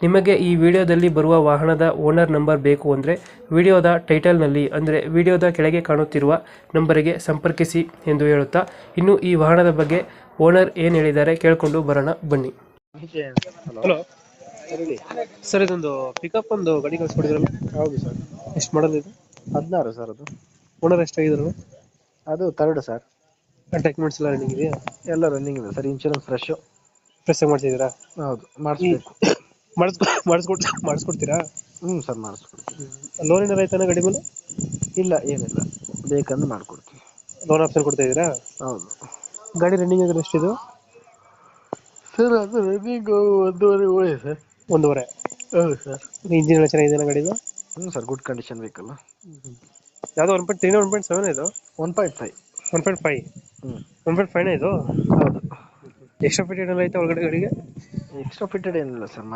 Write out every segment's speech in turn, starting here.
ನಿಮಗೆ ಈ ವಿಡಿಯೋದಲ್ಲಿ ಬರುವ ವಾಹನದ ಓನರ್ ನಂಬರ್ ಬೇಕು ಅಂದರೆ ವಿಡಿಯೋದ ಟೈಟಲ್ನಲ್ಲಿ ಅಂದರೆ ವಿಡಿಯೋದ ಕೆಳಗೆ ಕಾಣುತ್ತಿರುವ ನಂಬರಿಗೆ ಸಂಪರ್ಕಿಸಿ ಎಂದು ಹೇಳುತ್ತಾ ಇನ್ನು ಈ ವಾಹನದ ಬಗ್ಗೆ ಓನರ್ ಏನು ಹೇಳಿದ್ದಾರೆ ಕೇಳಿಕೊಂಡು ಬರೋಣ ಬನ್ನಿ. ಹಲೋ. ಹೇಳಿ ಸರ್ ಇದೊಂದು ಪಿಕಪ್ ಒಂದು ಗಾಡಿ ಕಳಿಸ್ಕೊಡಿದ್ರಲ್ಲ? ಹೌದು ಸರ್. ಎಷ್ಟು ಮಾಡಲ್ ಇದು? ಹದಿನಾರು ಸರ್ ಅದು. ಓನರ್ ಎಷ್ಟಾಗಿದ್ರು? ಅದು ತರ್ಡ್ ಸರ್. ಡಾಕ್ಯುಮೆಂಟ್ಸ್ ಎಲ್ಲ ರನ್ನಿಂಗ್ ಇದೆಯಾ? ಎಲ್ಲ ರನ್ನಿಂಗ್ ಇದೆ ಸರ್ ಇನ್ಶೂರೆನ್ಸ್ ಫ್ರೆಶ್ ಫ್ರೆಶ್ ಮಾಡ್ತಿದ್ದೀರಾ? ಹೌದು ಮಾಡಿಸ್ಬೇಕು. ಮಾಡಿಸ್ಕೊ ಮಾಡಿಸ್ಕೊಡ್ ಮಾಡಿಸ್ಕೊಡ್ತೀರಾ? ಹ್ಞೂ ಸರ್ ಮಾಡಿಸ್ಕೊಡ್ತೀವಿ. ಲೋನ್ ಏನಾರ ಆಯ್ತಾನ ಗಾಡಿ ಮೇಲೆ? ಇಲ್ಲ ಏನಿಲ್ಲ. ಬೇಕಂದ್ರೆ ಮಾಡಿಕೊಡ್ತೀವಿ. ಲೋನ್ ಆಪ್ಷನ್ ಕೊಡ್ತಾ ಇದ್ದೀರಾ? ಹೌದು. ಗಾಡಿ ರನ್ನಿಂಗ್ ಆಗಿದ್ರೆ ಎಷ್ಟಿದು? ಸರ್ ಅದು ರನ್ನಿಂಗ್ ಒಂದೂವರೆ ಒಳ್ಳೆ ಸರ್. ಒಂದೂವರೆ? ಹೌದು ಸರ್. ಇಂಜಿನ್ ಎಲ್ಲ ಚೆನ್ನಾಗಿದೆ ಗಾಡಿದು? ಹ್ಞೂ ಸರ್ ಗುಡ್ ಕಂಡೀಷನ್ ಬೇಕಲ್ಲ ಯಾವುದೋ one point three one point seven ಇದು? One point five one point five ಹ್ಞೂ ಒನ್ ಪಾಯಿಂಟ್ ಫೈವ್ ಇದು? ಹೌದು. ಎಕ್ಸ್ಟ್ರಾ ಫಿಟ್ ಏನೆಲ್ಲ ಐತೆ ಒಳಗಡೆ ಗಾಡಿಗೆ? ಎಕ್ಸ್ಟ್ರಾ ಫಿಟ್ಟೆಡ್ ಏನಿಲ್ಲ ಸರ್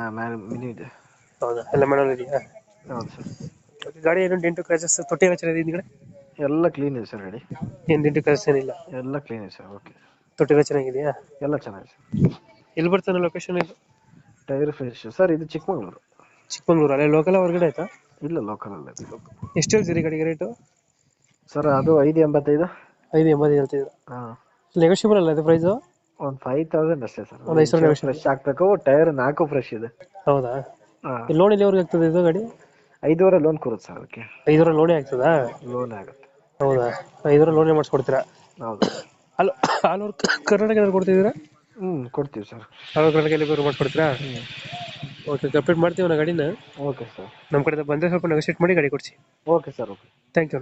ಮಿನಿ ಇದೆ. ಹೌದಾ? ಎಲ್ಲ ಮೇಡಮ್ ಇದೆಯಾ? ಹೌದು ಸರ್ ಗಾಡಿ ಏನು ಡೆಂಟು ಕ್ರಾಚಸ್ ತೊಟ್ಟಿ ಎಲ್ಲ ಚೆನ್ನಾಗಿದೆ ಹಿಂದ್ಗಡೆ? ಎಲ್ಲ ಕ್ಲೀನ್ ಇದೆ ಸರ್ ಗಾಡಿ. ಏನು ಡೆಂಟು ಕ್ರಾಚಸ್ ಏನಿಲ್ಲ? ಎಲ್ಲ ಕ್ಲೀನ್ ಇದೆ ಸರ್ ಓಕೆ ತೊಟ್ಟಿ ಎಲ್ಲ ಚೆನ್ನಾಗಿದೆಯಾ? ಎಲ್ಲ ಚೆನ್ನಾಗಿದೆ ಸರ್ ಎಲ್ಲಿ ಬರ್ತಾನೆ ಲೊಕೇಶನ್ ಇದು? ಟೈರ್ ಫ್ರೆಶ್ ಸರ್ ಇದು ಚಿಕ್ಕಮಗಳೂರು. ಚಿಕ್ಕಮಂಗ್ಳೂರು ಅಲ್ಲೇ ಲೋಕಲ್ ಹೊರಗಡೆ ಆಯ್ತಾ? ಇಲ್ಲ ಲೋಕಲ್ ಅಲ್ಲ ಇದು. ಎಷ್ಟು ಹೇಳ್ತೀರಿ ಗಾಡಿಗೆ ರೇಟು ಸರ್ ಅದು ಐದು ಎಂಬತ್ತೈದು. ಐದು ಎಂಬತ್ತು ಹೇಳ್ತಿದ್ರು ಹಾಂ. ನೆಗೋಷಿಯಬಲ್ ಅಲ್ಲ ಇದು ಪ್ರೈಸು ಒಂದು ಫೈವ್ ತೌಸಂಡ್ ಅಷ್ಟೇ ಸರ್. ಒಂದ್ ಐದು ಸಾವಿರ negotiable. ಫ್ರೆಶ್ ಹಾಕ್ಬೇಕು ಟೈರ್ ನಾಲ್ಕು ಫ್ರೆಶ್ ಇದೆ. ಹೌದಾ? ಇಲ್ಲಿ ಲೋನ್ ಎಲ್ಲಿವರೆಗೆ ಆಗ್ತದೆ ಇದು ಗಾಡಿ? ಐದೂವರೆ ಲೋನ್ ಕೊಡುತ್ತೆ ಸರ್ ಅದಕ್ಕೆ. ಐದೂವರೆ ಲೋನೇ ಆಗ್ತದಾ? ಲೋನ್ ಆಗುತ್ತೆ. ಹೌದಾ? ಐದೂವರೆ ಲೋನೇ ಮಾಡಿಸ್ಕೊಡ್ತೀರಾ? ಹೌದು. ಅಲ್ಲ ಆಲ್ ಓವರ್ ಕರ್ನಾಟಕ ಏನಾದ್ರು ಕೊಡ್ತಿದ್ದೀರಾ? ಹ್ಞೂ ಕೊಡ್ತೀವಿ ಸರ್. ಆಲ್ ಓವರ್ ಕರ್ನಾಟಕ ಎಲ್ಲಿ ಬೇಕಾದ್ರೂ ಮಾಡಿಸ್ಕೊಡ್ತೀರಾ ಓಕೆ ಕಂಪ್ಲೀಟ್ ಮಾಡ್ತೀವಿ ನಾ ಗಾಡಿನ. Okay sir. ನಮ್ಮ ಕಡೆಯಿಂದ ಬಂದರೆ ಸ್ವಲ್ಪ ನೆಗೋಷಿಯೇಟ್ ಮಾಡಿ ಗಾಡಿ ಕೊಡಿಸಿ. Okay sir okay thank you